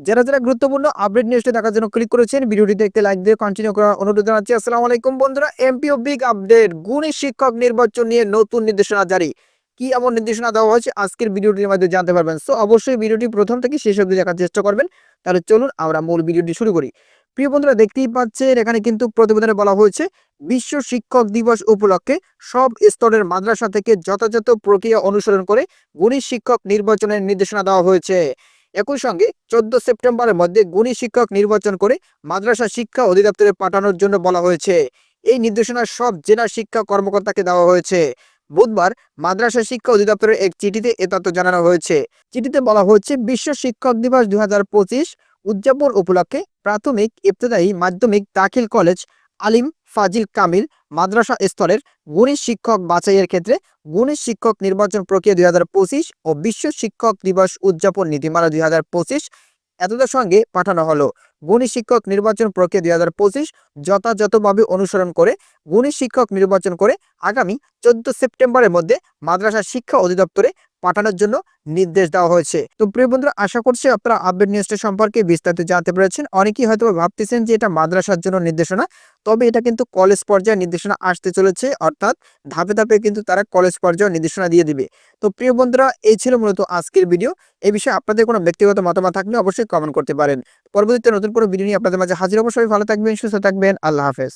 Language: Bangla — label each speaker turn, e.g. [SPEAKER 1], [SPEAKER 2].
[SPEAKER 1] যারা যারা গুরুত্বপূর্ণ আপডেট নিউজটি দেখার জন্য ক্লিক করেছেন, ভিডিওটিতে দেখতে লাইক দিয়ে কন্টিনিউ করার অনুরোধ জানাচ্ছি। আসসালামু আলাইকুম বন্ধুরা এমপিও বিগ আপডেট গুণী শিক্ষক নির্বাচন নিয়ে নতুন নির্দেশনা জারি। কি এমন নির্দেশনা দেওয়া হয়েছে? আজকের ভিডিওটির মাধ্যমে জানতে পারবেন। সো অবশ্যই ভিডিওটি প্রথম থেকে শেষ অবধি দেখার চেষ্টা করবেন। তাহলে চলুন আমরা মূল ভিডিওটি শুরু করি। প্রিয় বন্ধুরা, দেখতেই পাচ্ছেন, এখানে কিন্তু প্রতিবেদনে বলা হয়েছে, বিশ্ব শিক্ষক দিবস উপলক্ষে সব স্তরের মাদ্রাসা থেকে যথাযথ প্রক্রিয়া অনুসরণ করে গুণী শিক্ষক নির্বাচনের নির্দেশনা দেওয়া হয়েছে। একই সঙ্গে চোদ্দ সেপ্টেম্বরের মধ্যে গুণী শিক্ষক নির্বাচন করে মাদ্রাসা শিক্ষা অধিদপ্তরে পাঠানোর জন্য বলা হয়েছে। এই নির্দেশনা সব জেলা শিক্ষা কর্মকর্তাকে দেওয়া হয়েছে। বুধবার মাদ্রাসা শিক্ষা অধিদপ্তরের এক চিঠিতে এ তথ্য জানানো হয়েছে। চিঠিতে বলা হয়েছে, বিশ্ব শিক্ষক দিবস দুই হাজার পঁচিশ উদযাপন উপলক্ষে প্রাথমিক, ইবতদায়ী মাধ্যমিক দাখিল কলেজ আলিম ফাজিল কামিল মাদ্রাসা স্তরের গুণী শিক্ষক বাছাইয়ের ক্ষেত্রে গুণী শিক্ষক নির্বাচন প্রক্রিয়া দুই হাজার পঁচিশ ও বিশ্ব শিক্ষক দিবস উদযাপন নীতিমালা দুই হাজার পঁচিশ এতদের সঙ্গে পাঠানো হলো। গুণী শিক্ষক নির্বাচন প্রক্রিয়া দুই হাজার পঁচিশ যথাযথভাবে অনুসরণ করে গুণী শিক্ষক নির্বাচন করে আগামী চোদ্দ সেপ্টেম্বরের মধ্যে মাদ্রাসা শিক্ষা অধিদপ্তরে পাঠানোর জন্য নির্দেশ দেওয়া হয়েছে। তো প্রিয় বন্ধুরা, আশা করছি আপনারা আপডেট নিউজটা সম্পর্কে বিস্তারিত জানতে পেরেছেন। অনেকেই হয়তো ভাবতেছেন যে এটা মাদ্রাসার জন্য নির্দেশনা। তবে এটা কিন্তু কলেজ পর্যায়ে নির্দেশনা আসতে চলেছে, অর্থাৎ ধাপে ধাপে কিন্তু তারা কলেজ পর্যায়ে নির্দেশনা দিয়ে দিবে। তো প্রিয় বন্ধুরা, এই ছিল মূলত আজকের ভিডিও এই বিষয়ে আপনাদের কোনো ব্যক্তিগত মতামত থাকলে অবশ্যই কমেন্ট করতে পারেন। পরবর্তীতে নতুন কোনো ভিডিও নিয়ে আপনাদের মাঝে হাজির অবশ্যই ভালো থাকবেন, সুস্থ থাকবেন। আল্লাহ হাফেজ।